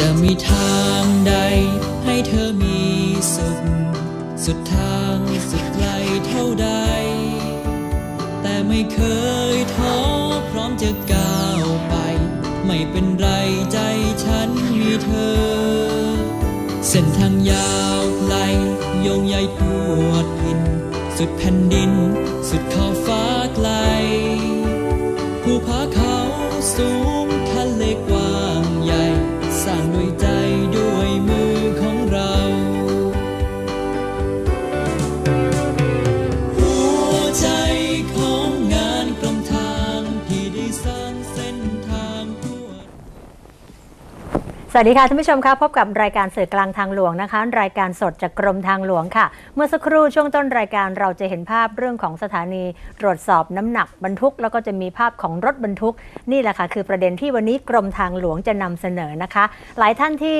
จะมีทางใด ให้เธอมีสุข สุดทางสุดไกลเท่าใด แต่ไม่เคยท้อพร้อมจะก้าวไป ไม่เป็นไรใจฉันมีเธอ เส้นทางยาวไกลโยงใยทั่วทิน สุดแผ่นดิน สวัสดีค่ะท่านผู้ชมคะพบกับรายการสื่อกลางทางหลวงนะคะ รายการสดจากกรมทางหลวงค่ะ เมื่อสักครู่ช่วงต้นรายการเราจะเห็นภาพเรื่องของสถานีตรวจสอบน้ำหนักบรรทุก แล้วก็จะมีภาพของรถบรรทุก นี่แหละค่ะคือประเด็นที่วันนี้กรมทางหลวงจะนำเสนอนะคะ หลายท่านที่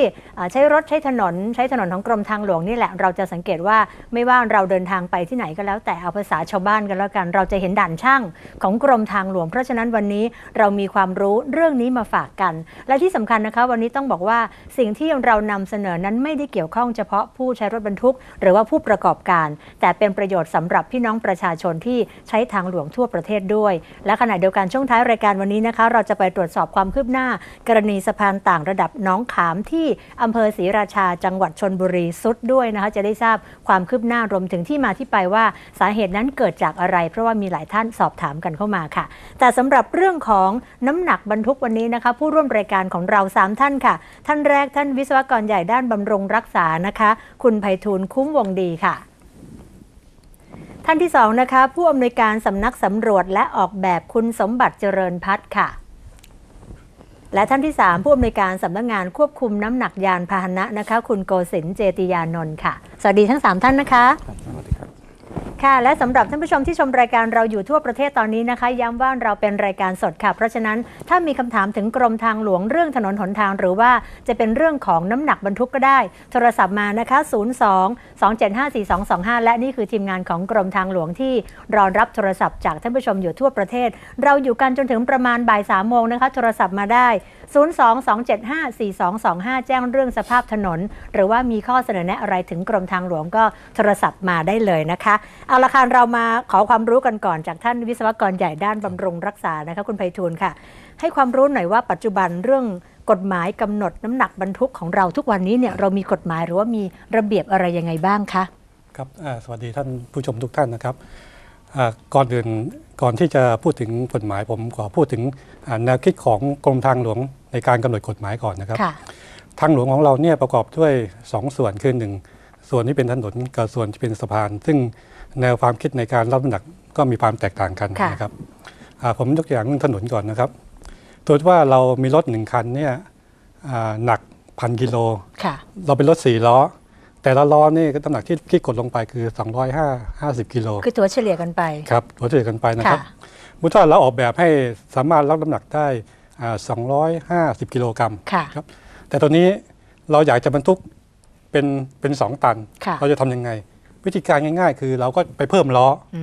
ใช้รถใช้ถนน ใช้ถนนของกรมทางหลวงนี่แหละเราจะสังเกตว่าไม่ว่าเราเดินทางไปที่ไหนก็แล้ว แต่เอาภาษาชาวบ้านกันแล้วกัน เราจะเห็นด่านช่างของกรมทางหลวง เพราะฉะนั้นวันนี้เรามีความรู้เรื่องนี้มาฝากกัน และที่สำคัญนะคะ วันนี้ต้องบอกว่าสิ่งที่เรานำเสนอนั้นไม่ได้เกี่ยวข้องเฉพาะผู้ใช้รถบรรทุก หรือว่าผู้ประกอบการ แต่เป็นประโยชน์สำหรับพี่น้องประชาชนที่ใช้ทางหลวงทั่วประเทศด้วย และขณะเดียวกันช่วงท้ายรายการวันนี้นะคะ เราจะไปตรวจสอบความคืบหน้า กรณีสะพานต่างระดับน้องขามที่อำเภอศรีราชาจังหวัดชนบุรีสุดด้วยนะคะจะได้ทราบความคืบหน้ารวมถึงที่มาที่ไปว่าสาเหตุนั้นเกิดจากอะไร เพราะว่ามีหลายท่านสอบถามกันเข้ามาค่ะ แต่สำหรับเรื่องของน้ำหนักบรรทุกวันนี้นะคะ ผู้ร่วมรายการของเรา 3 ท่านค่ะท่านแรกท่านวิศวกรใหญ่ด้านบำรุงรักษานะคะ คุณไพฑูรย์คุ้มวงดีค่ะท่านที่สองนะคะ ผู้อำนวยการสำนักสำรวจและออกแบบคุณสมบัติเจริญพัฒน์ค่ะ และท่านที่ 3 ผู้อำนวยการสำนักงานควบคุมน้ำหนักยานพาหนะนะคะ คุณโกศินเจติยานนท์ค่ะ สวัสดีทั้ง 3 ท่านนะคะค่ะและสำหรับท่านผู้ชมที่ชมรายการเราอยู่ทั่วประเทศตอนนี้นะคะ ย้ำว่าเราเป็นรายการสดค่ะ เพราะฉะนั้นถ้ามีคำถามถึงกรมทางหลวงเรื่องถนนหนทาง หรือว่าจะเป็นเรื่องของน้ำหนักบรรทุกก็ได้ โทรศัพท์มานะคะ 02 275 4225 และนี่คือทีมงานของกรมทางหลวงที่รอรับโทรศัพท์จากท่านผู้ชมอยู่ทั่วประเทศ เราอยู่กันจนถึงประมาณบ่ายสามโมงนะคะโทรศัพท์มาได้ 02-275-4225 แจ้งเรื่องสภาพถนน หรือว่ามีข้อเสนอแนะอะไรถึงกรมทางหลวงก็โทรศัพท์มาได้เลยนะคะเอาละค่ะเรามาขอความรู้กันก่อนจากท่านวิศวกรใหญ่ด้านบำรุงรักษานะคะคุณไพฑูรย์ค่ะ ให้ความรู้หน่อยว่าปัจจุบันเรื่องกฎหมายกำหนดน้ำหนักบรรทุกของเราทุกวันนี้เนี่ยเรามีกฎหมายหรือว่ามีระเบียบอะไรยังไงบ้างคะครับอ่าสวัสดีท่านผู้ชมทุกท่านนะครับอ่าก่อนอื่นก่อนที่จะพูดถึงกฎหมายผมขอพูดถึงอ่าแนวคิดของกรมทางหลวงในการกำหนดกฎหมายก่อนนะครับค่ะทางหลวงของเราเนี่ยประกอบด้วย 2 ส่วนคือหนึ่งส่วนที่เป็นถนนกับส่วนที่เป็นสะพาน ซึ่ง แนวความคิดในการรับน้ำหนักก็มีความแตกต่างกันค่ะ นะครับอ่าผมยกตัวอย่างเรื่องถนนก่อนนะครับตัวที่ว่าเรามีรถหนึ่งคันเนี่ยอ่าหนักพันกิโล ค่ะ เราเป็นรถสี่ล้อ แต่ละล้อนี่ก็น้ำหนักที่ที่กดลงไปคือ 250กิโลคือตัวเฉลี่ยกันไป ครับหัวเฉลี่ยกันไปนะครับค่ะมุติว่าเราออกแบบให้สามารถรับน้ำหนักได้อ่า250 กิโลกรัม ค่ะ ครับ แต่ตัวนี้เราอยากจะบรรทุกเป็นเป็นสองตัน ค่ะ เราจะทำยังไง วิธีการง่าย ๆ คือเราก็ไปเพิ่มล้ออื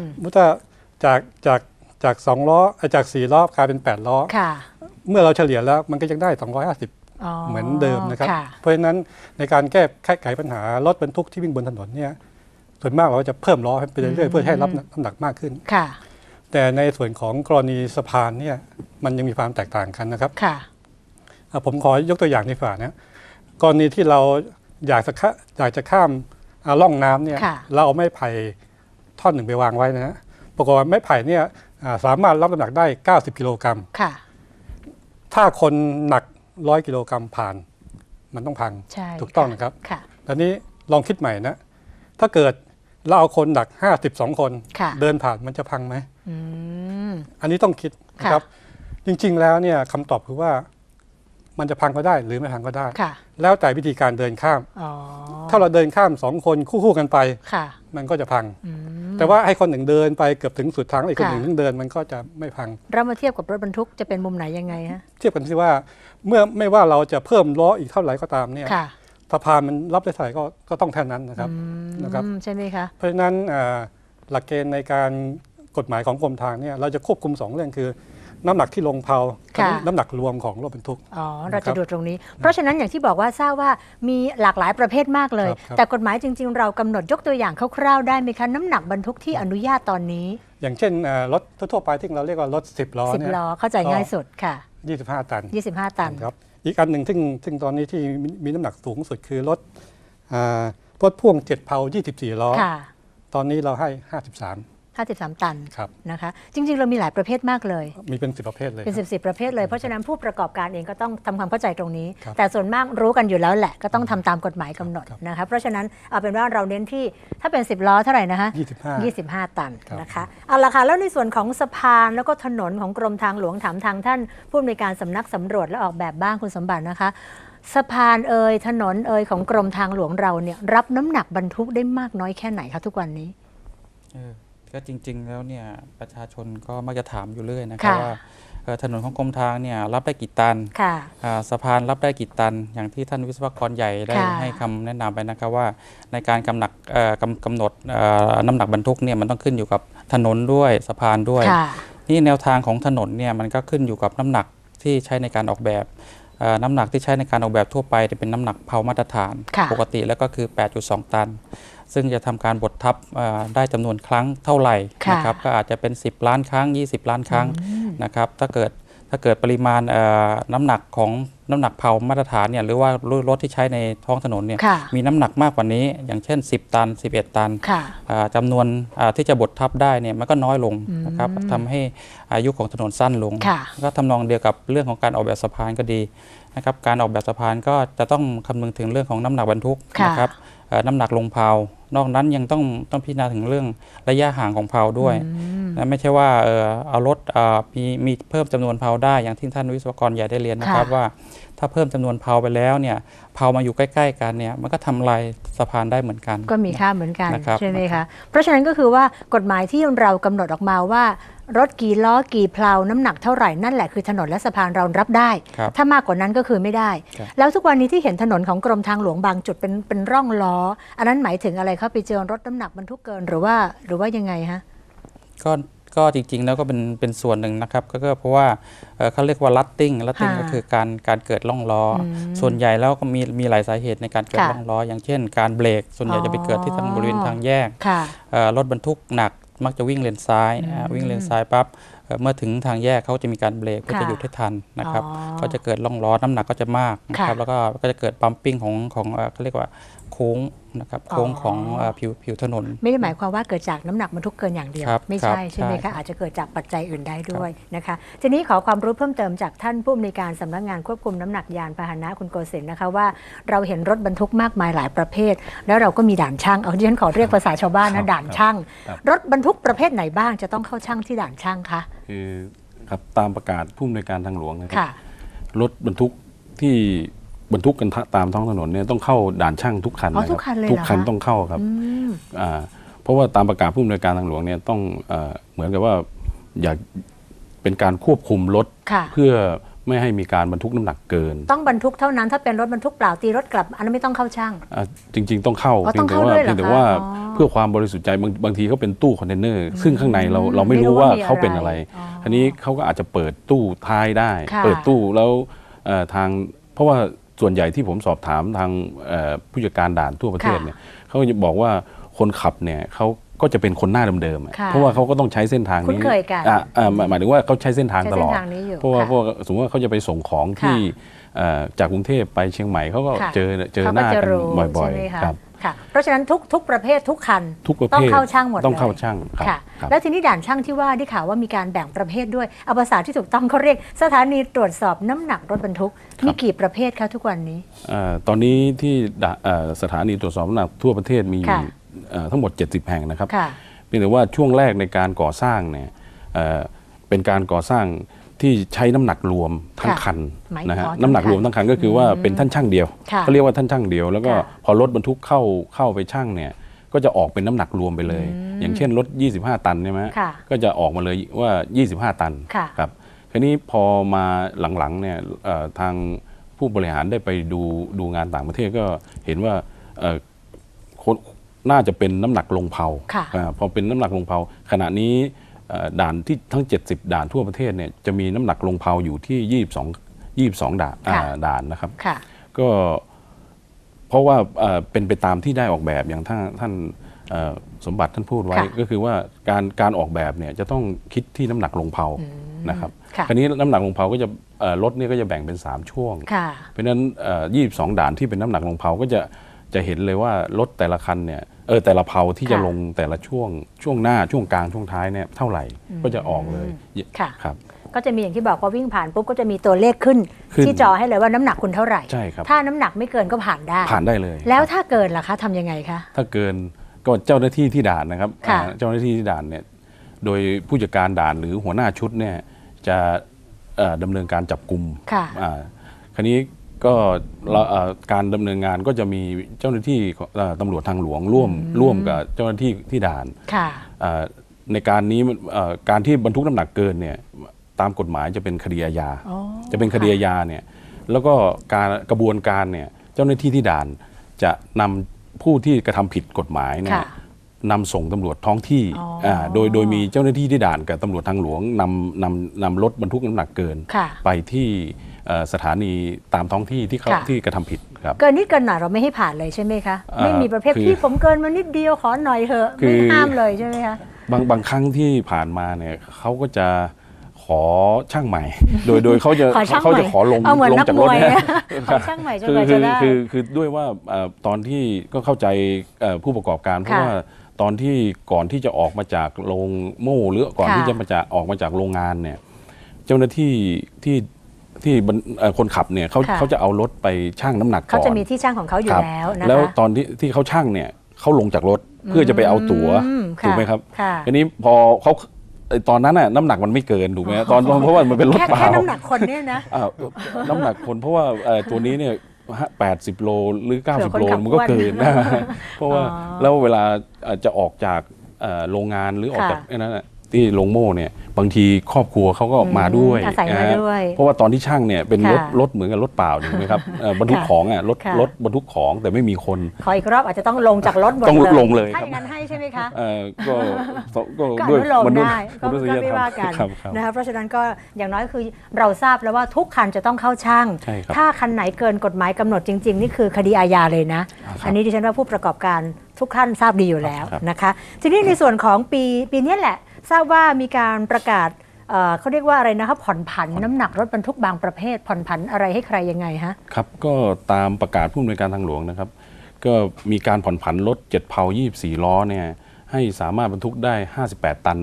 มมุติว่าจากจากจากสองล้อเอ่อจากสี่ล้อกลายเป็น 8 ล้อ ค่ะ เมื่อเราเฉลี่ยแล้วมันก็ยังได้ 250อ๋อเหมือนเดิมนะครับค่ะเพราะฉะนั้นในการแก้แก้ไขปัญหารถบรรทุกที่วิ่งบนถนนเนี่ยส่วนมากเราจะเพิ่มล้อให้ไปเรื่อยๆเพื่อให้รับน้ำหนักมากขึ้นค่ะ แต่ในส่วนของกรณีสะพานเนี่ยมันยังมีความแตกต่างกันนะครับค่ะอะผมขอยกตัวอย่างในฝานะกรณีที่เราอยากจะข้าอยากจะข้าม อ่าร่องน้ำเนี่ยค่ะเราเอาไม้ไผ่ท่อนหนึ่งไปวางไว้นะฮะปรากฏว่าไม้ไผ่เนี่ยอ่าสามารถรับน้ำหนักได้ 90 กิโลกรัมค่ะถ้าคนหนัก100กิโลกรัมผ่าน มันต้องพังใช่ถูกต้องนะครับค่ะตอนนี้ลองคิดใหม่นะ ถ้าเกิดเราเอาคนหนัก 52 คนค่ะเดินผ่านมันจะพังไหมอืมอันนี้ต้องคิดนะครับ จริง ๆ แล้วเนี่ยคำตอบคือว่า มันจะพังก็ได้หรือไม่พังก็ได้ ค่ะ แล้วแต่วิธีการเดินข้าม อ๋อถ้าเราเดินข้ามสองคนคู่ๆกันไป ค่ะมันก็จะพัง อืม แต่ว่าให้คนหนึ่งเดินไปเกือบถึงสุดทางแล้วอีกคนค่ะ หนึ่งเดินมันก็จะไม่พัง เรามาเทียบกับรถบรรทุกจะเป็นมุมไหนยังไงฮะ เทียบกันสิว่าเมื่อไม่ว่าเราจะเพิ่มล้ออีกเท่าไหร่ก็ตามเนี่ยค่ะสะพานมันรับได้เท่าไหร่ก็ก็ต้องเท่านั้นนะครับ อืมนะครับ ใช่ไหมคะ เพราะฉะนั้นอ่าหลักเกณฑ์ในการกฎหมายของกรมทางเนี่ยเราจะควบคุมสองเรื่องคือ น้ำหนักที่ลงเพลากับค่ะ น้ำหนักรวมของรถบรรทุก อ๋อ เราครัจะบดูตรงนี้ เพราะฉะนั้นอย่างที่บอกว่าทราบว่ามีหลากหลายประเภทมากเลย ครับครับ แต่กฎหมายจริง ๆ เรากำหนดยกตัวอย่างคร่าวๆได้ไหมคะ น้ำหนักบรรทุกที่อนุญาตตอนนี้ อย่างเช่นเอ่อรถทั่วๆไปที่เราเรียกว่ารถ 10 ล้อเนี่ย10 ล้อเข้าใจง่ายสุดค่ะ 25 ตัน25 ตัน ครับอีกอันหนึ่งซึ่งซึ่งตอนนี้ที่มีมีน้ำหนักสูงสุดคือรถอ่ารถพ่วง7เพลา24 ล้อ ค่ะ ตอนนี้เราให้ 53 53 ตันครับ นะคะ จริง ๆ เรามีหลายประเภทมากเลย มีเป็น10ประเภทเลยเป็นคสิรับบสิบประเภทเลย เพราะฉะนั้นผู้ประกอบการเองก็ต้องทำความเข้าใจตรงนี้ ครับแต่ส่วนมากรู้กันอยู่แล้วแหละก็ต้องทำตามกฎหมายกำหนดครับ นะคะเพราะฉะนั้นเอาเป็นว่าเราเน้นที่ถ้าเป็น 10 ล้อเท่าไหร่นะคะ25 25 ตันครับ นะคะเอาละค่ะแล้วในส่วนของสะพานแล้วก็ถนนของกรมทางหลวงถามทางท่านผู้อำนวยการสำนักสำรวจและออกแบบบ้างคุณสมบัตินะคะ สะพานเอ่ยถนนเอ่ยของกรมทางหลวงเราเนี่ยรับน้ำหนักบรรทุกได้มากน้อยแค่ไหนคะทุกวันนี้ เออ ก็จริง ๆ แล้วเนี่ยประชาชนก็มักจะถามอยู่เรื่อยนะครับค่ะว่าเอ่อถนนของกรมทางเนี่ยรับได้กี่ตันค่ะอ่าสะพานรับได้กี่ตัน อย่างที่ท่านวิศวกรใหญ่ได้ค่ะให้คำแนะนำไปนะครับว่า ในการกำหนักเอ่อกำกำหนดเอ่อน้ำหนักบรรทุกเนี่ยมันต้องขึ้นอยู่กับถนนด้วยสะพานด้วย ค่ะนี่แนวทางของถนนเนี่ยมันก็ขึ้นอยู่กับน้ำหนักที่ใช้ในการออกแบบเอ่อน้ำหนักที่ใช้ในการออกแบบทั่วไปเนี่ยเป็นน้ำหนักเผามาตรฐาน ค่ะ ปกติแล้วก็คือ 8.2 ตัน ซึ่งจะทำการบดทับเอ่อได้จำนวนครั้งเท่าไหร่ค่ะนะครับก็อาจจะเป็น 10 ล้านครั้ง 20 ล้านครั้งนะครับถ้าเกิดถ้าเกิดปริมาณเอ่อน้ำหนักของน้ำหนักเผามาตรฐานเนี่ยหรือว่ารถที่ใช้ในท้องถนนเนี่ยค่ะมีน้ำหนักมากกว่านี้ อย่างเช่น 10 ตัน 11 ตันค่ะอ่าจำนวนอ่าที่จะบดทับได้เนี่ยมันก็น้อยลงนะครับทำให้อายุของถนนสั้นลงค่ะก็ทำนองเดียวกับเรื่องของการออกแบบสะพานก็ดีนะครับการออกแบบสะพานก็จะต้องคำนึงถึงเรื่องของน้ำหนักบรรทุกค่ะนะครับเอ่อน้ำหนักลงเพลา นอกนั้นยังต้องต้องพิจารณาถึงเรื่องระยะห่างของเพลาด้วยนะไม่ใช่ว่าเออเอารถอ่ามีมีเพิ่มจำนวนเพลาได้อย่างที่ท่านวิศวกรใหญ่ได้เรียนนะครับค่ะว่า ถ้าเพิ่มจำนวนเพลาไปแล้วเนี่ยเพลามาอยู่ใกล้ ๆ กันเนี่ยมันก็ทำลายสะพานได้เหมือนกัน ก็มีค่าเหมือนกันนะครับใช่ไหมคะเพราะฉะนั้นก็คือว่ากฎหมายที่เรากำหนดออกมาว่ารถกี่ล้อกี่เพลาน้ำหนักเท่าไหร่นั่นแหละคือถนนและสะพานเรารับได้ครับถ้ามากกว่านั้นก็คือไม่ได้ครับแล้วทุกวันนี้ที่เห็นถนนของกรมทางหลวงบางจุดเป็นเป็นร่องล้อ อันนั้นหมายถึงอะไรครับไปเจอรถน้ำหนักบรรทุกเกินหรือว่าหรือว่ายังไงฮะก็ ก็จริงๆแล้วก็เป็นเป็นส่วนหนึ่งนะครับก็ก็เพราะว่าเอ่อเขาเรียกว่าลัตติ้งลัตติ้งค่ะก็คือการการเกิดร่องล้ออมส่วนใหญ่แล้วก็มีมีหลายสาเหตุในการเกิดค่ะร่องล้อ อย่างเช่น การเบรกส่วนใหญ่อ๋อจะไปเกิดที่ทางบริเวณทางแยกค่ะเอ่อรถบรรทุกหนักมักจะวิ่งเลนซ้ายอ่าวิ่งเลนซ้ายปั๊บเอ่อเมื่อถึงทางแยกเขาจะมีการเบรกเพื่อค่ะจะหยุดให้ทันนะครับอ๋อก็จะเกิดร่องล้อน้ำหนักก็จะมากนะครับค่ะแล้วก็ก็จะเกิดปั๊มปิ้งของของเอ่อเขาเรียกว่าโค้ง นะครับโค้งอ๋อของเอ่อผิวผิวถนน ไม่ได้หมายความว่าเกิดจากน้ำหนักบรรทุกเกินอย่างเดียวครับไม่ครับใช่ใช่ไหมใช่ครัคะบอาจจะเกิดจากปัจจัยอื่นได้ด้วยนะคะทีนี้ขอความรู้เพิ่มเติมจากท่านผู้อำนวยการสำนักงานควบคุมน้ำหนักยานพาหนะคุณโกศินทร์นะคะว่าเราเห็นรถบรรทุกมากมายหลายประเภท แล้วเราก็มีด่านช่างเอาที่ฉันขอเรียกภาษาชาวบ้านครันะบด่านช่างครับรถบรรทุกประเภทไหนบ้างจะต้องเข้าช่างที่ด่านช่างคะคือครับตามประกาศผู้อำนวยการทางหลวงนะครัค่ะรถบรรทุกที่ บรรทุกกันทะตามท้องถนนเนี่ยต้องเข้าด่านช่างทุกคันอ๋อนะทุคกรับคันเลยทุกเหรอคันคะ ต้องเข้าครับอืมอ่าเพราะว่าตามประกาศผู้อำนวยการทางหลวงเนี่ยต้องเอ่อเหมือนกับว่าอยากเป็นการควบคุมรถ ค่ะ เพื่อไม่ให้มีการบรรทุกน้ำหนักเกินต้องบรรทุกเท่านั้นถ้าเป็นรถบรรทุกเปล่าตีรถกลับ อันนั้นไม่ต้องเข้าช่าง อ่าจริง ๆ ต้องเข้าอ๋อเพีต้ยองแต่เข้าว่าด้วยเหรอเพียงแต่คะว่าอ๋อเพื่อความบริสุทธิ์ใจบางบางทีเขาเป็นตู้คอนเทนเนอร์ซึ่งข้างในเราเราไม่ไม่รู้รู้ว่าว่ามีเขาเป็นอะไรอะไรอ๋ออัอันนี้เขาก็อาจจะเปิดตู้ท้ายได้ ค่ะ เปิดตู้แล้วเอ่อทางเพราะว่า ส่วนใหญ่ที่ผมสอบถามทางเอ่อผู้จัดการด่านทั่วประเทศเนี่ยเขาก็จะบอกว่าคนขับเนี่ยเขาก็จะเป็นคนหน้าเดิมๆอะค่ะเพราะว่าเขาก็ต้องใช้เส้นทางคุ้นี้นเคยกันอะอะหมายหมายถึงว่าเขาใช้เส้นทางใช้ตเส้ลนอดทางนี้อยู่เพราะว่าค่ะพวกสมมติว่าเขาจะไปส่งของที่ค่ะเอ่อจากกรุงเทพไปเชียงใหม่เขาก็ค่ะเจอเจอเขาหก็น้าจะกันรู้บ่อยใช่ไหมคะๆครับ ค่ะเพราะฉะนั้นทุกทุกประเภททุกคันทุกประเภทต้องเข้าช่างหมดต้องเข้าเลยช่างครับค่ะครับแล้วทีนี้ด่านช่างที่ว่าได้ข่าวว่ามีการแบ่งประเภทด้วยเอาภาษาที่ถูกต้องเขาเรียกสถานีตรวจสอบน้ำหนักรถบรรทุกมีกี่ประเภทคะทุกวันนี้เอ่อตอนนี้ที่ด่าเอ่อสถานีตรวจสอบน้ำหนักทั่วประเทศมีอยู่ค่ะเอ่อทั้งหมด 70 แห่งนะครับค่ะเพียงแต่ว่าช่วงแรกในการก่อสร้างเนี่ยเอ่อเป็นการก่อสร้าง ที่ใช้น้ำหนักรวมทั้งค่ะคันหมายนะฮะอ๋อทั้งน้ำหนักคันรวมทั้งคันก็คือว่าเป็นท่านช่างเดียวค่ะเขาเรียกว่าท่านช่างเดียว แล้วก็ค่ะพอรถบรรทุกเข้าเข้าไปช่างเนี่ยก็จะออกเป็นน้ำหนักรวมไปเลย อย่างเช่นรถ 25 ตันใช่ไหมค่ะก็จะออกมาเลยว่า 25 ตันค่ะครับทีนี้พอมาหลังๆเนี่ยเอ่อทางผู้บริหารได้ไปดูดูงานต่างประเทศก็เห็นว่าเอ่อคนน่าจะเป็นน้ำหนักลงเผาค่ะอ่าพอเป็นน้ำหนักลงเผาขณะนี้เอ่อ ด่านที่ทั้ง 70 ด่านทั่วประเทศเนี่ยจะมีน้ำหนักลงเพาอยู่ที่ 22 22 ด่านอ่าค่ะด่านนะครับ ค่ะ ก็เพราะว่าเอ่อเป็นไปตามที่ได้ออกแบบอย่างท่านท่านเอ่อสมบัติท่านพูดไว้ ค่ะ ก็คือว่าการการออกแบบเนี่ยจะต้องคิดที่น้ำหนักลงเพานะครับค่ะ คราวนี้น้ำหนักลงเพาก็จะเอ่อรถเนี่ยก็จะแบ่งเป็น 3 ช่วง ค่ะ เพราะฉะนั้นเอ่อ22 ด่านที่เป็นน้ำหนักลงเพาก็จะ จะเห็นเลยว่ารถแต่ละคันเนี่ยเออแต่ละเพาที่จะค่ะลงแต่ละช่วงช่วงหน้าช่วงกลางช่วงท้ายเนี่ยเท่าไหร่ก็จะออกเลยค่ะครับก็จะมีอย่างที่บอกว่าวิ่งผ่านปุ๊บก็จะมีตัวเลขขึ้นขึ้นที่จอให้เลยว่าน้ำหนักคุณเท่าไหร่ใช่ครับถ้าน้ำหนักไม่เกินก็ผ่านได้ผ่านได้เลย แล้วครับถ้าเกินล่ะคะทำยังไงคะถ้าเกินก็เจ้าหน้าที่ที่ด่านนะครับค่ะอ่าเจ้าหน้าที่ที่ด่านเนี่ยโดยผู้จัดการด่านหรือหัวหน้าชุดเนี่ยจะเอ่อดำเนินการจับกลุ่มค่ะอ่าคราวนี้ ก็เราเอ่อการดำเนินงานก็จะมีเจ้าหน้าที่ของเอ่อตำรวจทางหลวงร่วมร่วมกับเจ้าหน้าที่ที่ด่าน ค่ะอ่าในการนี้มันเอ่อการที่บรรทุกน้ำหนักเกินเนี่ยตามกฎหมายจะเป็นคดีอาญาอ๋อจะเป็นคดีอาญาเนี่ยแล้วก็การกระบวนการเนี่ยเจ้าหน้าที่ที่ด่านจะนำผู้ที่กระทำผิดกฎหมายเนี่ยค่ะนำส่งตำรวจท้องที่อ๋ออ่าโดยโดยมีเจ้าหน้าที่ที่ด่านกับตำรวจทางหลวงนำนำนำรถบรรทุกน้ำหนักเกิน ค่ะ ไปที่เอ่อ สถานีตามท้องที่ที่เขาค่ะ ที่กระทำผิดครับ เกินนิดเกินหน่อยเราไม่ให้ผ่านเลยใช่ไหมคะ เอ่อไม่มีประเภทคือพี่ผมเกินมานิดเดียวขอหน่อยเถอะคือ ไม่ห้ามเลยใช่ไหมคะ บางบางครั้งที่ผ่านมาเนี่ยเขาก็จะขอช่างใหม่ โดยโดยเขาจะขอช่างเขาใหม่จะขอลงเอาเหมือนลงนักจากมรถวยเนี่ยขอช่างใหม่จนคืกว่าคืจะได้คือคือด้วยว่าเอ่อตอนที่ก็เข้าใจเอ่อผู้ประกอบการเพราะค่ะว่าตอนที่ก่อนที่จะออกมาจากโรงโม่หรือก่อนค่ะที่จะมาจากออกมาจากโรงงานเนี่ยเจ้าหน้าที่ที่ ที่บรรเอ่อคนขับเนี่ยเขาค่ะ เขาจะเอารถไปชั่งน้ำหนักก่อนเขาจะมีที่ช่างของเขาอยู่ครับแล้วนะคะแล้วตอนที่ที่เขาชั่งเนี่ยเขาลงจากรถเพื่อจะไปเอาตั๋วอืมถูกไหมครับค่ะ ทีนี้พอเขาไอ้ตอนนั้นน่ะน้ำหนักมันไม่เกินถูกไหมตอนตอนเพราะว่ามันเป็นรถแค่เปล่า แค่น้ำหนักคนเนี่ยนะ อ่าน้ำหนักคนเพราะว่าเอ่อตัวนี้เนี่ยแปดสิบโลหรือ เผื่อ90คนโลขับมันก็อ้วนเกินนะ เพราะว่าอ๋อแล้วเวลาเอ่อจะออกจากเอ่อโรงงานหรือออกค่ะ จากไอ้นั้นน่ะ ที่โรงโม่เนี่ยบางทีครอบครัวเขาก็อืมมาด้วยอาศัยมานะฮะด้วย เพราะว่าตอนที่ช่างเนี่ยเป็นรถค่ะรถเหมือนกับรถเปล่าถูกไหมครับเอ่อบรรทุกค่ะของอะรถค่ะรถบรรทุกของแต่ไม่มีคน ขออีกรอบอาจจะต้องลงจากรถหมดต้องเลยลงเลยถ้าครับอย่างนั้นให้ใช่ไหมคะเอ่อก็ก็ก็อด้วยนุโลมมนุษย์ได้ก็มนุษก็ยธรไม่รมว่ากันครับครับนะคะเพราะฉะนั้นก็อย่างน้อยคือเราทราบแล้วว่าทุกคันจะต้องเข้าช่างใช่ครับถ้าคันไหนเกินกฎหมายกำหนดจริง ๆ นี่คือคดีอาญาเลยนะครับอันนี้ดิฉันว่าผู้ประกอบการทุกท่านทราบดีอยู่แล้วครับนะคะ ทีนี้ในส่วนของปีปีนี้แหละ ทราบว่ามีการประกาศเอ่อเขาเรียกว่าอะไรนะครับผ่อนผันน้ำหนักรถบรรทุกบางประเภท ผ่อนผันอะไรให้ใครยังไงฮะ ครับก็ตามประกาศผู้อำนวยการทางหลวงนะครับ ก็มีการผ่อนผันรถ7เพา24 ล้อเนี่ยให้สามารถบรรทุกได้ 58 ตัน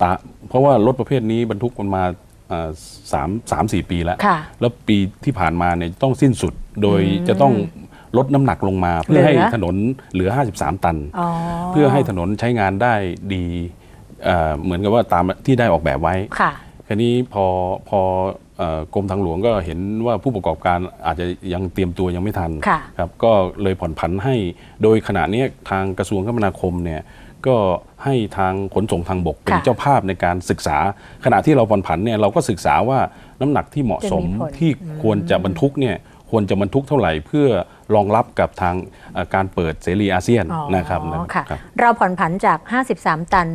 ตาเพราะว่ารถประเภทนี้บรรทุกมันมาเอ่อสามสามสี่ปีแล้ว ค่ะ แล้วปีที่ผ่านมาเนี่ยต้องสิ้นสุดโดยจะต้องลดน้ำหนักลงมา เพื่อให้เหลือถนนเหลือ 53 ตัน อ๋อ เพื่อให้ถนนใช้งานได้ดี เอ่อเหมือนกับว่าตามที่ได้ออกแบบไว้ค่ะคราวนี้พอพอเอ่อกรมทางหลวงก็เห็นว่าผู้ประกอบการอาจจะยังเตรียมตัวยังไม่ทันค่ะครับก็เลยผ่อนผันให้โดยขณะเนี้ยทางกระทรวงคมนาคมเนี่ยก็ให้ทางขนส่งทางบกเป็นค่ะเจ้าภาพในการศึกษา ขณะที่เราผ่อนผันเนี่ยเราก็ศึกษาว่าน้ำหนักที่เหมาะสมจะมีผลที่ควรจะบรรทุกเนี่ยควรจะบรรทุกเท่าไหร่เพื่อรองรับกับทางเอ่อการเปิดเสรีอาเซียนอ๋อนะครับค่ะครับเราผ่อนผันจาก 53 ตัน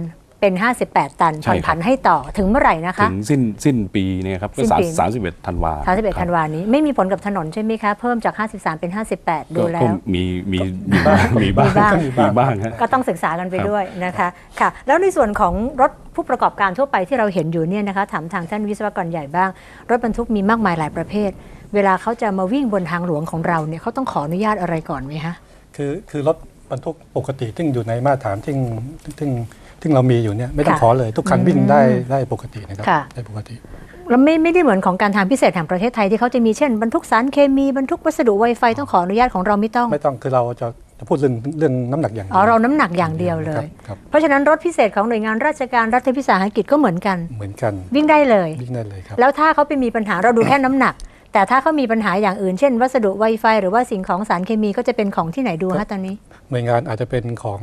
เป็น 58 ตันใช่ผ่อนครับผันให้ต่อถึงเมื่อไหร่นะคะ ถึงสิ้นสิ้นปีเนี่ยครับก็สิ้นสามปีสามสิบเอ็ดธันวา31ธันวานี้ ไม่มีผลกับถนนใช่ไหมคะ เพิ่มจาก 53 เป็น 58 ดูก็แล้ก็วมีมีมีบ้างมีบ้างมีบ้างมีบ้างฮะก็ต้องศึกษากันไปครับด้วยนะคะค่ะ แล้วในส่วนของรถผู้ประกอบการทั่วไปที่เราเห็นอยู่เนี่ยนะคะถามทางท่านวิศวกรใหญ่บ้าง รถบรรทุกมีมากมายหลายประเภท เวลาเขาจะมาวิ่งบนทางหลวงของเราเนี่ยเขาต้องขออนุญาตอะไรก่อนไหมคะคือคือรถบรรทุกปกติซึ่งอยู่ในมาตรฐานที่ที่ ที่เรามีอยู่เนี่ยไม่ต้องค่ะขอเลยทุกคันวิ่งได้ได้ปกตินะครับค่ะได้ปกติแล้วไม่ไม่ได้เหมือนของการทางพิเศษแห่งประเทศไทยที่เขาจะมีเช่นบรรทุกสารเคมีบรรทุกวัสดุ Wi-Fi ต้องขออนุญาตของเราไม่ต้อง ไม่ต้องคือเราจะจะพูดเรื่องเรื่องน้ำหนักอย่างดียวอ๋อเราน้ำหนักอย่างเดียวเลยครับเพราะฉะนั้นรถพิเศษของหน่วยงานราชการรัฐวิสาหกิจก็เหมือนกันเหมือนกันวิ่งได้เลยวิ่งได้เลยครับแล้วถ้าเขาไปมีปัญหาเราดูแค่น้ำหนัก แต่ถ้าเขามีปัญหาอย่างอื่น เช่น วัสดุ Wi-Fi หรือว่าสิ่งของสารเคมีก็จะเป็นของที่ไหนดูครัฮะบตอนนี้ หน่วยงานอาจจะเป็นของ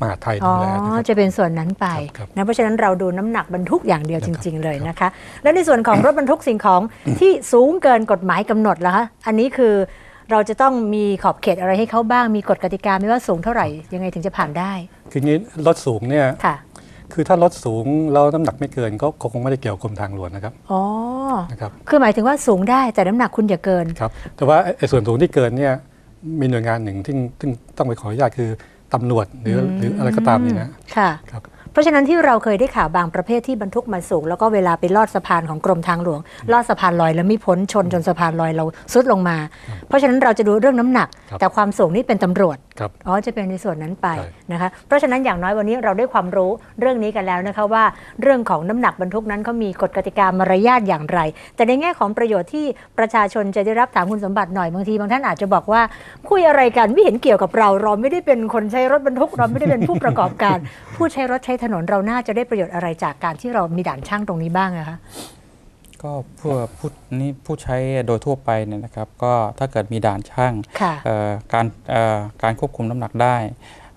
มหาดไทยอ๋ดูอแลนะครับจะเป็นส่วนนั้นไปครับนะเพราะฉะนั้นเราดูน้ำหนักบรรทุกอย่างเดียวคจรับริง ๆ เลยนะคะ แล้วในส่วนของรถบรรทุกสิ่งของที่สูงเกินกฎหมายกำหนดแล้วคะอันนี้คือเราจะต้องมีขอบเขตอะไรให้เขาบ้าง มีกฎกติกาไหมว่าสูงเท่าไหร่ยังไงถึงจะผ่านได้ คืองี้รถสูงเนี่ยค่ะคือถ้ารถสูงแล้วน้ำหนักไม่เกินก็คงไม่ได้เกี่ยวกับกรมทางหลวงนะครับอ๋อนะครับคือหมายถึงว่าสูงได้แต่น้ำหนักคุณอย่าเกินครับแต่ว่าไอ้ไอ้ส่วนสูงที่เกินเนี่ยมีหน่วยงานหนึ่งที่ที่ต้องไปขออนุญาตคือ ตำรวจหรือหรืออะไรก็ตามนี่นะค่ะครับเพราะฉะนั้นที่เราเคยได้ข่าวบางประเภทที่บรรทุกมาสูง แล้วก็เวลาไปลอดสะพานของกรมทางหลวง ลอดสะพานลอยแล้วไม่พ้นชนจนสะพานลอยเราซุดลงมา เพราะฉะนั้นเราจะดูเรื่องน้ำหนักครับแต่ความสูงนี่เป็นตำรวจครับ อ๋อจะเป็นในส่วนนั้นไปใช่นะคะ เพราะฉะนั้นอย่างน้อยวันนี้เราได้ความรู้เรื่องนี้กันแล้วนะคะว่าเรื่องของน้ำหนักบรรทุกนั้นเขามีกฎกติกามารยาทอย่างไร แต่ในแง่ของประโยชน์ที่ประชาชนจะได้รับถามคุณสมบัติหน่อยบางทีบางท่านอาจจะบอกว่าคุยอะไรกันไม่เห็นเกี่ยวกับเราเราไม่ได้เป็นคนใช้รถบรรทุกเราไม่ได้เป็นผู้ประกอบการ ผู้ใช้รถใช้ถนนเราน่าจะได้ประโยชน์อะไรจากการที่เรามีด่านช่างตรงนี้บ้างอะคะ ก็ผู้ผู้นี่ผู้ใช้โดยทั่วไปเนี่ยนะครับก็ถ้าเกิดมีด่านช่างค่ะเอ่อการเอ่อการควบคุมน้ำหนักได้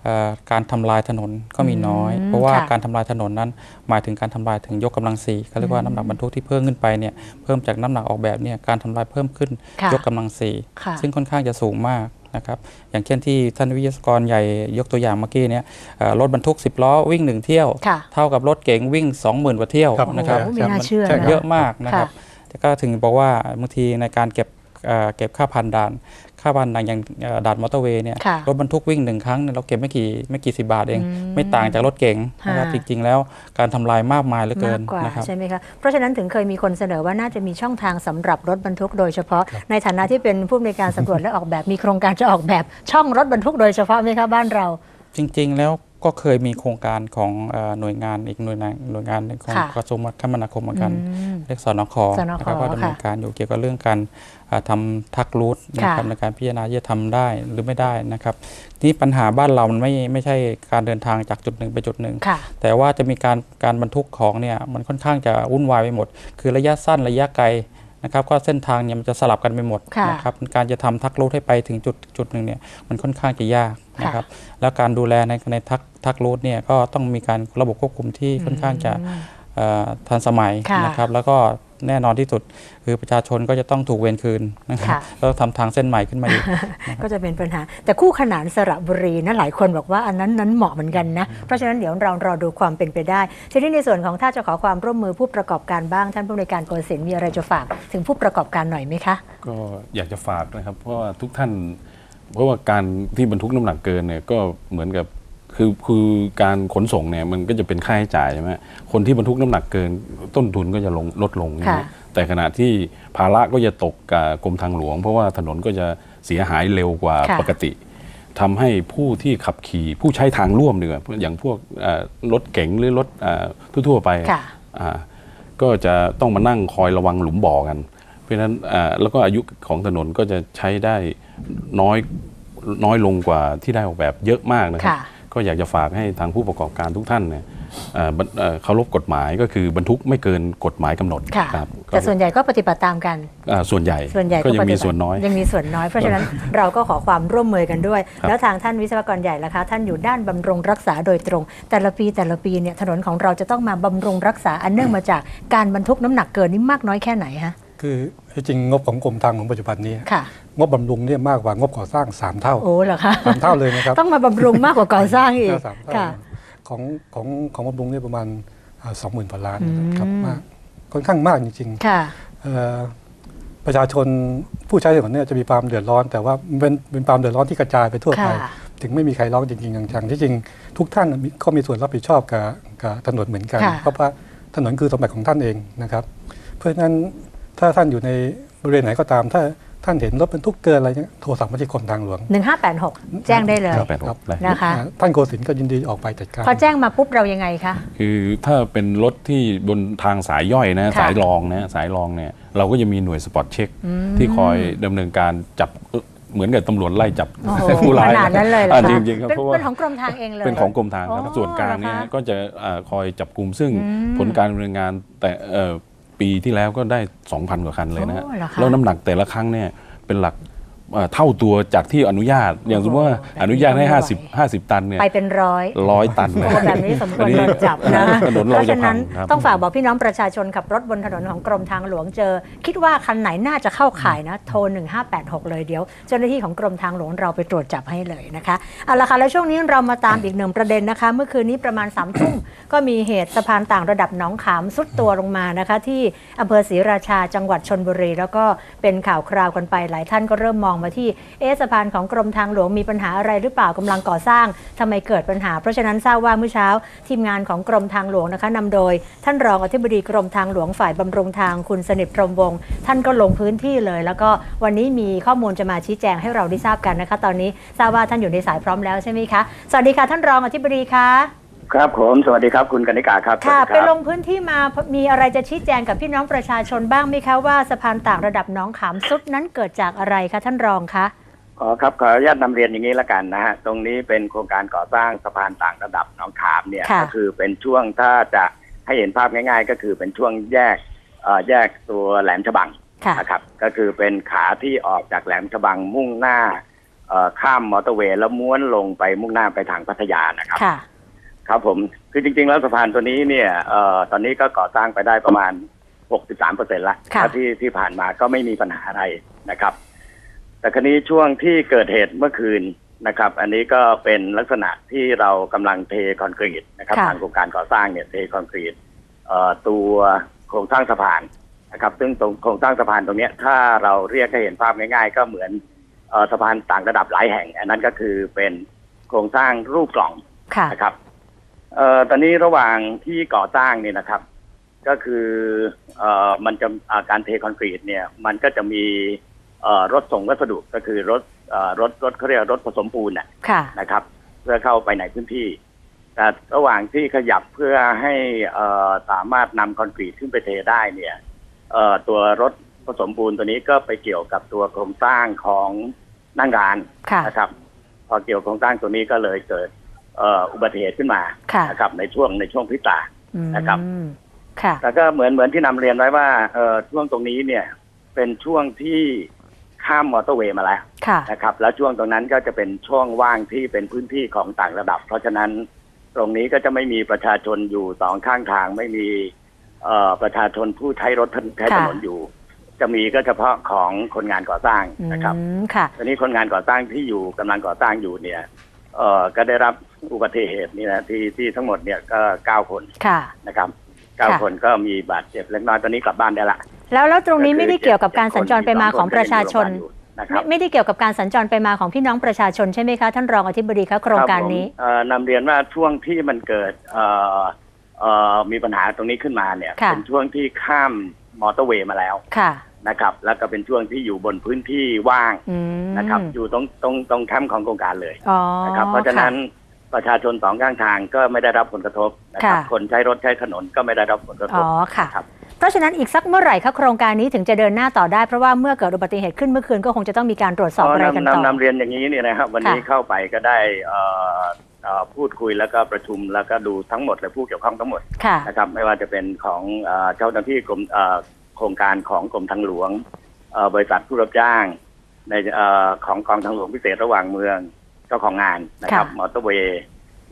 เอ่อการทำลายถนนก็มีน้อยอืมเพราะว่าค่ะการทำลายถนนนั้น หมายถึงการทำลายถึงยกกำลังสี่เขาเรียกว่าน้ำหนักบรรทุกที่เพิ่มขึ้นไปเนี่ยเพิ่มจากน้ำหนักออกแบบเนี่ยการทำลายเพิ่มขึ้นค่ะยกกำลังสี่ค่ะซึ่งค่อนข้างจะสูงมาก นะครับอย่างเช่นที่ท่านวิทยากรใหญ่ยกตัวอย่างเมื่อกี้เนี่ยเอ่อรถบรรทุก 10 ล้อวิ่ง 1 เที่ยวค่ะเท่ากับรถเก๋งวิ่ง 20,000กว่าเที่ยวครับนะครับโอ้ไม่น่าเชื่อใช่นะเยอะมากนะครับค่ะแต่ก็ถึงบอกว่าบางทีในการเก็บ เอ่อเก็บค่าพันด่าน ค่าพันด่านอย่างเอ่อด่านมอเตอร์เวย์เนี่ยค่ะรถบรรทุกวิ่งหนึ่งครั้งเนี่ยเราเก็บไม่กี่ไม่กี่สิบบาทเองอืมไม่ต่างจากรถเก๋งนะครับค่ะจริงๆ แล้วการทำลายมากมายเหลือเกิมานกกว่านะครับใช่ไหมคะเพราะฉะนั้นถึงเคยมีคนเสนอว่าน่าจะมีช่องทางสำหรับรถบรรทุกโดยเฉพาะ ในฐานะที่เป็นผู้อำนวยการสำรวจและออกแบบมีโครงการจะออกแบบช่องรถบรรทุกโดยเฉพาะไหมคะบ้านเรา จริง ๆ แล้ว ก็เคยมีโครงการของเอ่อหน่วยงานอีกหน่วยงานหน่วยงานหนึ่งของค่ะกระทรวงคมนาคมเหมือนกันอืมเรียกสนคสนคนะครับว่าดำเนินค่ะการอยู่เกี่ยวกับเรื่องการเอ่อทำทักรูทนะครับค่ะในการพิจารณาที่จะทำได้หรือไม่ได้นะครับนี่ปัญหาบ้านเรามันไม่ไม่ใช่การเดินทางจากจุดหนึ่งไปจุดหนึ่งค่ะแต่ว่าจะมีการการบรรทุกของเนี่ยมันค่อนข้างจะวุ่นวายไปหมด คือระยะสั้นระยะไกล นะครับก็เส้นทางเนี่ยมันจะสลับกันไปหมดค่ะนะครับการจะทำทักรูทให้ไปถึงจุดจุดหนึ่งเนี่ยมันค่อนข้างจะยากนะครับแล้วการดูแลในในทักทักรูทเนี่ยก็ต้องมีการระบบควบคุมที่ค่อนข้างจะเอ่อทันสมัยค่ะนะครับแล้วก็ แน่นอนที่สุด คือประชาชนก็จะต้องถูกเวรคืนนะครับค่ะแล้วทำทางเส้นใหม่ขึ้นมาอีกก็จะเป็นปัญหา แต่คู่ขนานสระบุรีนะหลายคนบอกว่าอันนั้นนั้นเหมาะเหมือนกันนะเพราะฉะนั้นเดี๋ยวเรารอดูความเป็นไปได้ทีนี้ในส่วนของถ้าจะขอความร่วมมือผู้ประกอบการบ้างท่านผู้อำนวยการโกศินทร์มีอะไรจะฝากถึงผู้ประกอบการหน่อยไหมคะ ก็อยากจะฝากนะครับ เพราะว่าทุกท่าน เพราะว่าการที่บรรทุกน้ำหนักเกินเนี่ยก็เหมือนกับ คือคือการขนส่งเนี่ยมันก็จะเป็นค่าใช้จ่ายใช่ไหมคนที่บรรทุกน้ำหนักเกินต้นทุนก็จะลงลดลงใช่ไหมค่ะแต่ขณะที่ภาระก็จะตกกับกรมทางหลวง เพราะว่าถนนก็จะเสียหายเร็วกว่าค่ะปกติทำให้ผู้ที่ขับขี่ผู้ใช้ทางร่วมดีกว่าอย่างพวกเอ่อรถเก๋งหรือรถเอ่อทั่วๆไปค่ะอ่าก็จะต้องมานั่งคอยระวังหลุมบ่อกัน เพราะฉะนั้นอ่าแล้วก็อายุของถนนก็จะใช้ได้น้อยน้อยลงกว่าที่ได้ออกแบบเยอะมากนะครับค่ะ ก็อยากจะฝากให้ทางผู้ประกอบการทุกท่านเนี่ยเอ่อบันเอ่อเคารพกฎหมายก็คือบรรทุกไม่เกินกฎหมายกำหนดค่ะครับแต่ส่วนใหญ่ก็ปฏิบัติตามกันอ่าส่วนใหญ่ส่วนใหญ่ก็ยังปฏิมีบัติส่วนน้อยยังมีส่วนน้อยเพราะฉะนั้นเราก็ขอความร่วมมือกันด้วยครับแล้วทางท่านวิศวกรใหญ่ล่ะคะท่านอยู่ด้านบำรุงรักษาโดยตรง แต่ละปีแต่ละปีเนี่ยถนนของเราจะต้องมาบำรุงรักษาอันเนื่องมาจากการบรรทุกน้ำหนักเกินนี่มากน้อยแค่ไหนฮะคือ จริงๆงบของกรมทางหลวงปัจจุบันนี้ ค่ะ งบบำรุงเนี่ยมากกว่างบก่อสร้าง 3 เท่าโอ้เหรอคะสามเท่าเลยนะครับต้องมาบำรุงมากกว่าก่อสร้างอีกสามเท่าค่ะ ของของของบำรุงเนี่ยประมาณสองหมื่นกว่าล้านอืมครับมากค่อนข้างมากจริงค่ะ ๆเอ่อประชาชนผู้ใช้ถนนเนี่ยจะมีความเดือดร้อน แต่ว่าเป็นเป็นความเดือดร้อนที่กระจายไปทั่วไป ค่ะ ถึงไม่มีใครร้องจริงๆจังๆที่จริงทุกท่านมีก็มีส่วนรับผิดชอบกับกับถนนเหมือนกัน ค่ะ เพราะว่าถนนคือสมบัติของท่านเองนะครับ เพราะฉะนั้น ถ้าท่านอยู่ในบริเวณไหนก็ตาม ถ้าท่านเห็นรถบรรทุกเกินอะไรเนี่ยโทรศัพท์มาที่กรมทางหลวง 1586 แจ้งได้เลยครับแปดหกได้นะคะ ท่านโกศินทร์ก็ยินดีออกไปจัดการพอแจ้งมาปุ๊บเรายังไงคะคือถ้าเป็นรถที่บนทางสายย่อยนะค่ะสายรองนะสายรองเนี่ยเราก็จะมีหน่วยสปอตเช็คที่คอยดำเนินการจับเอ่อเหมือนกับตำรวจไล่จับโอ้โหผู้ร้ายขนาดนั้นเลยเหรออ่าคะจริงๆครับเป็นเพราะว่าเป็นของกรมทางเองเลยเป็นของกรมทางครับอ๋อส่วนกลางเนี่ยเหรอคะก็จะอ่าคอยจับกลุ่มซึ่งอืมผลการดำเนินงานแต่เอ่อ ปีที่แล้วก็ได้ 2,000 กว่าคันเลยนะฮะโอ้เหรอคะ แล้วน้ำหนักแต่ละครั้งเนี่ยเป็นหลัก เอ่อเท่าตัวจากที่อนุญาต อย่างสมมติว่าโอ้โหอนุญาตให้แบบนี้50 50 ตันเนี่ยไปเป็นร้อยร้อยตันโอ้นะโหแบบนี้สมควรโดนจับนะถนนเพเราราะจะฉะพันั้งนครับต้องฝากบอกพี่น้องประชาชนขับรถบนถนนของกรมทางหลวงเจอ คิดว่าคันไหนน่าจะเข้าข่ายนะโทร 1586 เลยเดี๋ยว เจ้าหน้าที่ของกรมทางหลวงเราไปตรวจจับให้เลยนะคะเอาละค่ะแล้วช่วงนี้เรามาตามอีกหนึ่งประเด็นนะคะ เมื่อคืนนี้ประมาณ3ามทุ่มก็มีเหตุสะพานต่างระดับหนองขามสุดตัวลงมานะคะ ที่อำเภอศรีราชาจังหวัดชนบุรี แล้วก็เป็นข่าวคราวกันไปหลายท่านก็เริ่มมองมาที่เอสะพานของกรมทางหลวงมีปัญหาอะไรหรือเปล่ากำลังก่อสร้างทำไมเกิดปัญหา เพราะฉะนั้นทราบว่าเมื่อเช้า ทีมงานของกรมทางหลวงนะคะนำโดย ท่านรองอธิบดีกรมทางหลวงฝ่ายบำรุงทางคุณสนิทพรหมวงศ์ท่านก็ลงพื้นที่เลย แล้วก็วันนี้มีข้อมูลจะมาชี้แจงให้เราได้ทราบกันนะคะ ตอนนี้ทราบว่าท่านอยู่ในสายพร้อมแล้วใช่ไหมคะสวัสดีค่ะท่านรองอธิบดีคะ ครับผมสวัสดีครับคุณกนิกาครับค่ะสวัสไปดีครับ ลงพื้นที่มามีอะไรจะชี้แจงกับพี่น้องประชาชนบ้างไหมคะว่าสะพานต่างระดับหน้องขามซุดนั้นเกิดจากอะไรคะท่านรองคะ อ๋อครับขออนุญาตนำเรียนอย่างนี้ละกันนะฮะตรงนี้เป็นโครงการก่อสร้างสะพานต่างระดับหนองขามเนี่ยค่ะ ก็คือเป็นช่วงถ้าจะให้เห็นภาพง่าย ๆ ก็คือเป็นช่วงแยกเอ่อแยกตัวแหลมฉบังค่ะ นะครับก็คือเป็นขาที่ออกจากแหลมฉบังมุ่งหน้าเอ่อข้ามมอเตอร์เวย์แล้วม้วนลงไปมุ่งหน้าไปทางพัทยานะครับ ค่ะ ครับผมคือจริง ๆ แล้วสะพานตัวนี้เนี่ยเอ่อตอนนี้ก็ก่อสร้างไปได้ประมาณ 63เปอร์เซ็นต์ละค่ะแล้วที่ที่ผ่านมาก็ไม่มีปัญหาอะไรนะครับ แต่คราวนี้ช่วงที่เกิดเหตุเมื่อคืนนะครับ อันนี้ก็เป็นลักษณะที่เรากำลังเทคอนกรีตนะครับค่ะ ทางโครงการก่อสร้างเนี่ยเทคอนกรีตเอ่อตัวโครงสร้างสะพานนะครับ ซึ่งตรงโครงสร้างสะพานตรงเนี้ยถ้าเราเรียกให้เห็นภาพง่าย ๆ ก็เหมือนเอ่อสะพานต่างระดับหลายแห่ง อันนั้นก็คือเป็นโครงสร้างรูปกล่อง ค่ะ นะครับ เอ่อตอนนี้ระหว่างที่ก่อสร้างเนี่ยนะครับ ก็คือเอ่อมันจะอ่าการเทคอนกรีตเนี่ย มันก็จะมีเอ่อรถส่งวัสดุก็คือรถเอ่อรถรถเขาเรียกรถผสมปูนน่ะค่ะ นะครับ เพื่อเข้าไปในพื้นที่ แต่ระหว่างที่ขยับเพื่อให้เอ่อสามารถนำคอนกรีตขึ้นไปเทได้เนี่ยเอ่อตัวรถผสมปูนตัวนี้ก็ไปเกี่ยวกับตัวโครงสร้างของนั่งร้าน ค่ะ นะครับพอเกี่ยวโครงสร้างตัวนี้ก็เลยเกิดเอ่ออุบัติเหตุขึ้นมาค่ะนะครับ ในช่วงในช่วงพริบตา นะครับ อืมค่ะ แต่ก็เหมือนเหมือนที่นำเรียนไว้ว่าเอ่อช่วงตรงนี้เนี่ยเป็นช่วงที่ข้ามมอเตอร์เวย์มาแล้วค่ะ นะครับ แล้วช่วงตรงนั้นก็จะเป็นช่วงว่างที่เป็นพื้นที่ของต่างระดับ เพราะฉะนั้นตรงนี้ก็จะไม่มีประชาชนอยู่สองข้างทางไม่มีเอ่อประชาชนผู้ใช้รถใช้ถนนค่ะ อยู่ จะมีก็เฉพาะของคนงานก่อสร้างนะครับอืมค่ะ ตอนนี้คนงานก่อสร้างที่อยู่กำลังก่อสร้างอยู่เนี่ย เอ่อก็ได้รับอุบัติเหตุนี่นะที่ที่ทั้งหมดเนี่ยก็เก้าคนค่ะ นะครับเก้าค่ะ คนก็มีบาดเจ็บเล็กน้อยตอนนี้กลับบ้านได้ละแล้วแล้วตรงนี้ก็คือไม่ได้เกี่ยวกับการสัญจรไปมาของประชาชนสองคก็ยังอยู่โรงพยาบาลอยู่นะคไม่รับไม่ได้เกี่ยวกับการสัญจรไปมาของพี่น้องประชาชนใช่ไหมคะท่านรองอธิบดีคะโครงการนี้ บผมเอ่อนำเรียนว่าช่วงที่มันเกิดเอ่อเอ่อมีปัญหาตรงนี้ขึ้นมาเนี่ยค่ะ เป็นช่วงที่ข้ามมอเตอร์เวย์มาแล้ว ค่ะ นะครับ แล้วก็เป็นช่วงที่อยู่บนพื้นที่ว่างอืมนะครับ อยู่ตรงตรงตรงแคมป์ของโครงการเลยอ๋อนะครับ เพราะฉะนั้นประชาชนสองข้างทางก็ไม่ได้รับผลกระทบนะครับค่ะคนใช้รถใช้ถนนก็ไม่ได้รับผลกระทอ๋บอค่ะครับเพราะฉะนั้นอีกสักเมื่อไหร่คะโครงการนี้ถึงจะเดินหน้าต่อได้ เพราะว่าเมื่อเกิดอุบัติเหตุขึ้นเมื่อคืนก็คงจะต้องมีการตรวจสอบอะไรกันนำต่อนำนำเรียนอย่างนี้เนี่ยนะครับ วันนี้ค่ะเข้าไปก็ได้เอ่อเอ่อพูดคุยแล้วก็ประชุมแล้วก็ดูทั้งหมดเลยผู้เกี่ยวข้องทั้งหมดค่ะนะครับไม่ว่าจะเป็นของเอ่อเจ้าหน้าที่กรมเอ่อโครงการของกรมทางหลวงเอ่อบริษัทผู้รับจ้าง ในเอ่อของกองทางหลวงพิเศษระหว่างเมืองเจ้าของงานนะครับค่ะมอเตอร์เวย์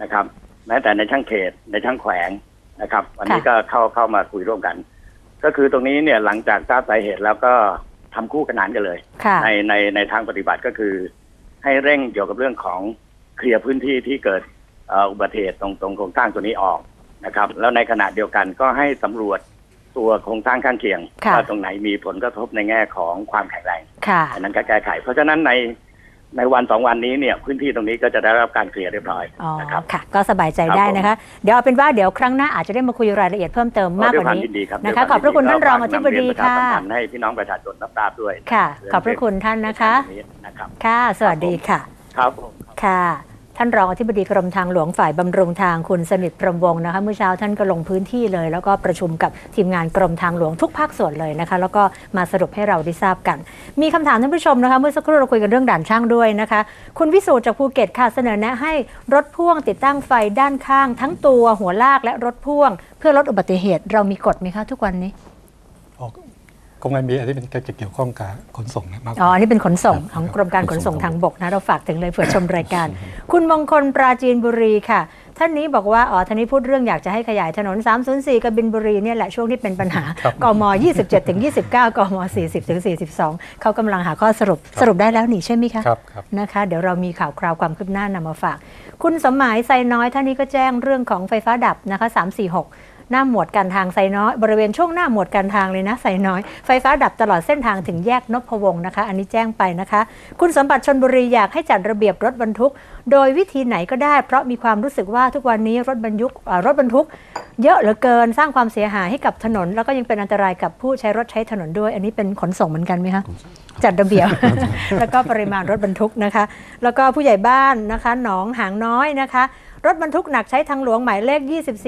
นะครับ แม้แต่ในช่างเขตในช่างแขวงนะครับวันนี้ค่ะก็เข้าเข้ามาคุยร่วมกัน ก็คือตรงนี้เนี่ยหลังจากทราบสาเหตุแล้วก็ทำคู่ขนานกันเลยค่ะในในในทางปฏิบัติก็คือ ให้เร่งเกี่ยวกับเรื่องของเคลียร์พื้นที่ที่เกิดเอ่ออุบัติเหตุตรงตรงโครงสร้างตัวนี้ออกนะครับ แล้วในขณะเดียวกันก็ให้สำรวจ ตัวโครงสร้างข้างเคียงค่ะ ว่าตรงไหนมีผลกระทบในแง่ของความแข็งแรงค่ะอันนั้นก็แก้ไข เพราะฉะนั้นในในวันสองวันนี้เนี่ยพื้นที่ตรงนี้ก็จะได้รับการเคลียร์เรียบร้อยอ๋อนะครับ ค่ะ ก็สบายใจครับได้ผมนะคะ เดี๋ยวเอาเป็นว่าเดี๋ยวครั้งหน้าอาจจะได้มาคุยรายละเอียดเพิ่มเติมมากกว่านี้ ด้วยควยินดีครับนะคะด้วยวามขอบพระคุณยิท่านรองอธิบดีก็ฝากนำเรียนประชาค่ะสัมพันธ์ให้พี่น้องประชาชนรับทราบด้วยค่ะเงขอบพระคุณท่านนะคะ เรื่องนะครับ ค่ะ สวัสดีค่ะ ครับผม ค่ะ ท่านรองอธิบดีกรมทางหลวงฝ่ายบำรุงทางคุณสนิทพรหมวงศ์นะคะเมื่อเช้าท่านก็ลงพื้นที่เลย แล้วก็ประชุมกับทีมงานกรมทางหลวงทุกภาคส่วนเลยนะคะ แล้วก็มาสรุปให้เราได้ทราบกัน มีคำถามท่านผู้ชมนะคะ เมื่อสักครู่เราคุยกันเรื่องด่านช่างด้วยนะคะ คุณวิสูตรจากภูเก็ตค่ะเสนอแนะให้รถพ่วงติดตั้งไฟด้านข้าง ทั้งตัวหัวลากและรถพ่วง เพื่อลดอุบัติเหตุเรามีกฎไหมคะทุกวันนี้ออก คงไม่มีอันนี้เป็นจะเกี่ยวข้องกับขนส่งนะมากกอ๋อว่าอันนี้เป็นขนส่งครับของกรมการขนส่งขนส่งทางบกนะ เราฝากถึงเลยเผื่อชมรายการ คุณมงคลปราจีนบุรีค่ะ ท่านนี้บอกว่า อ๋อ ท่านนี้พูดเรื่องอยากจะให้ขยายถนน 304กับบินบุรีเนี่ยแหละช่วงที่เป็นปัญหากม 27ถึง29 กม 40ถึง42 เขากำลังหาข้อสรุปสรุปได้แล้วนี่ใช่ไหมคะครับครับนะคะ เดี๋ยวเรามีข่าวคราวความคืบหน้านำมาฝาก คุณสมหมายไซน้อยท่านนี้ก็แจ้งเรื่องของไฟฟ้าดับนะคะ346 หน้าหมวดการทางไซน้อย บริเวณช่วงหน้าหมวดการทางเลยนะไซน้อย ไฟฟ้าดับตลอดเส้นทางถึงแยกนพวงศ์นะคะ อันนี้แจ้งไปนะคะ คุณสมบัติชนบุรีอยากให้จัดระเบียบรถบรรทุก โดยวิธีไหนก็ได้ เพราะมีความรู้สึกว่าทุกวันนี้รถบรรทุกเอ่อรถบรรทุก เยอะเหลือเกินสร้างความเสียหายให้กับถนน แล้วก็ยังเป็นอันตรายกับผู้ใช้รถใช้ถนนด้วย อันนี้เป็นขนส่งเหมือนกันไหมคะจัดระเบียบ แล้วก็ปริมาณรถบรรทุกนะคะ แล้วก็ผู้ใหญ่บ้านนะคะ หนองหางน้อยนะคะ รถบรรทุกหนักใช้ทางหลวงหมายเลข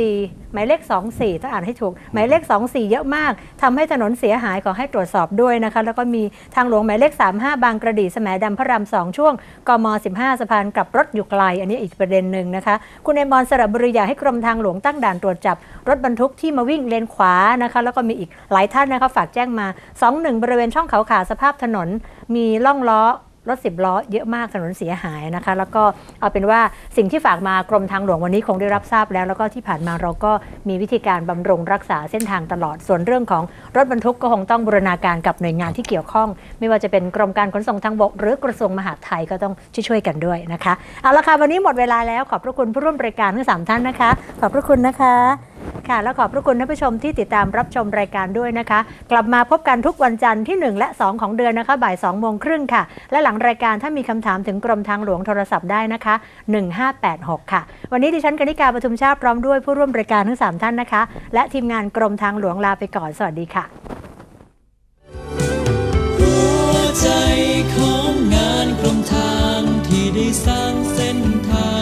24 หมายเลข 24 ถ้าอ่านให้ถูก หมายเลข 24 เยอะมากทำให้ถนนเสียหายขอให้ตรวจสอบด้วยนะคะ แล้วก็มีทางหลวงหมายเลข 35 บางกระดีแสมดำพระราม2ช่วงกม 15 สะพานกลับรถอยู่ไกล อันนี้อีกประเด็นหนึ่งนะคะ คุณเอมอนสระบุรีอยากให้กรมทางหลวงตั้งด่านตรวจจับ รถบรรทุกที่มาวิ่งเลนขวานะคะ แล้วก็มีอีกหลายท่านนะคะฝากแจ้งมา 2-1 บริเวณช่องเขาขาสภาพถนนมีล่องล้อ รถสิบล้อเยอะมากถนนเสียหายนะคะ แล้วก็เอาเป็นว่าสิ่งที่ฝากมากรมทางหลวงวันนี้คงได้รับทราบแล้ว แล้วก็ที่ผ่านมาเราก็มีวิธีการบำรุงรักษาเส้นทางตลอดส่วนเรื่องของรถบรรทุกก็คงต้องบูรณาการกับหน่วยงานที่เกี่ยวข้อง ไม่ว่าจะเป็นกรมการขนส่งทางบก หรือกระทรวงมหาดไทยก็ต้องช่วยๆกันด้วยนะคะเอาละค่ะวันนี้หมดเวลาแล้วขอบพระคุณผู้ร่วมรายการทั้งสามท่านนะคะ ขอบพระคุณนะคะ ค่ะ แล้วขอบพระคุณท่านผู้ชมที่ติดตามรับชมรายการด้วยนะคะ กลับมาพบกันทุกวันจันทร์ที่ 1 และ 2 ของเดือนนะคะบ่าย2โมงครึ่งค่ะ และหลังรายการถ้ามีคำถามถึงกรมทางหลวงโทรศัพท์ได้นะคะ 1586 ค่ะ วันนี้ดิฉันกนิกาปทุมชาติพร้อมด้วยผู้ร่วมรายการทั้ง 3 ท่านนะคะ และทีมงานกรมทางหลวงลาไปก่อนสวัสดีค่ะหัวใจของงานกรมทางที่ได้สร้างเส้นทาง